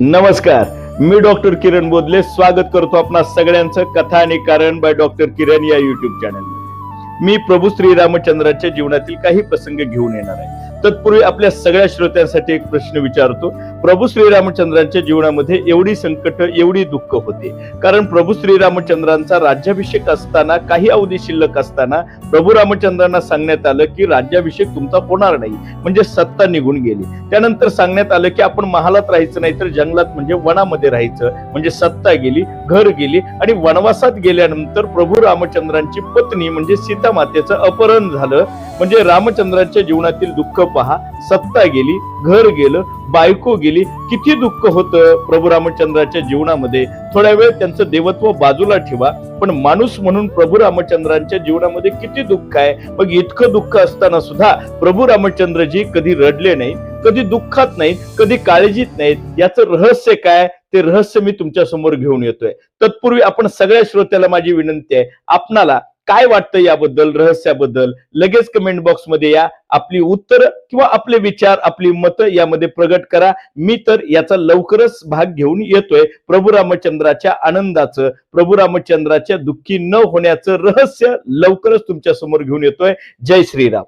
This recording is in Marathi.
नमस्कार मी डॉक्टर किरण बोधले स्वागत करतो आपणा सगळ्यांचं कथा आणि कारण बाय डॉक्टर किरण या युट्यूब चॅनल मी प्रभू श्री रामचंद्राच्या जीवनातील काही प्रसंग घेऊन येणार आहे. तत्पूर्वी आपल्या सगळ्या श्रोत्यांसाठी एक प्रश्न विचारतो. प्रभू श्रीरामचंद्रांच्या जीवनामध्ये एवढी संकट एवढी दुःख होते. कारण प्रभू श्रीरामचंद्रांचा राज्याभिषेक असताना काही अवधी शिल्लक असताना प्रभू रामचंद्रांना सांगण्यात आलं की राज्याभिषेक तुमचा होणार नाही. म्हणजे सत्ता निघून गेली. त्यानंतर सांगण्यात आलं की आपण महालात राहायचं नाही तर जंगलात म्हणजे वनामध्ये राहायचं. म्हणजे सत्ता गेली घर गेली आणि वनवासात गेल्यानंतर प्रभू रामचंद्रांची पत्नी म्हणजे सीता मातेचं अपहरण झालं. म्हणजे रामचंद्रांच्या जीवनातील दुःख पहा. सत्ता गेली घर गेलं बायको गेली किती दुःख होतं प्रभू रामचंद्राच्या जीवनामध्ये? थोड्या वेळ त्यांचं देवत्व बाजूला ठेवा पण माणूस म्हणून प्रभू रामचंद्रांच्या जीवनामध्ये किती दुःख आहे? मग इतकं दुःख असताना सुद्धा प्रभू रामचंद्रजी कधी रडले नाही कधी दुःखात नाहीत कधी काळजीत नाहीत. याचं रहस्य काय? ते रहस्य मी तुमच्यासमोर घेऊन येतोय. तत्पूर्वी आपण सगळ्या श्रोत्याला माझी विनंती आहे आपणाला काय वाटतं याबद्दल रहस्याबद्दल लगेच कमेंट बॉक्समध्ये या. आपली उत्तर किंवा आपले विचार आपली मतं यामध्ये प्रगट करा. मी तर याचा लवकरच भाग घेऊन येतोय. प्रभू रामचंद्राच्या आनंदाचं प्रभू रामचंद्राच्या दुःखी न होण्याचं रहस्य लवकरच तुमच्यासमोर घेऊन येतोय. जय श्रीराम.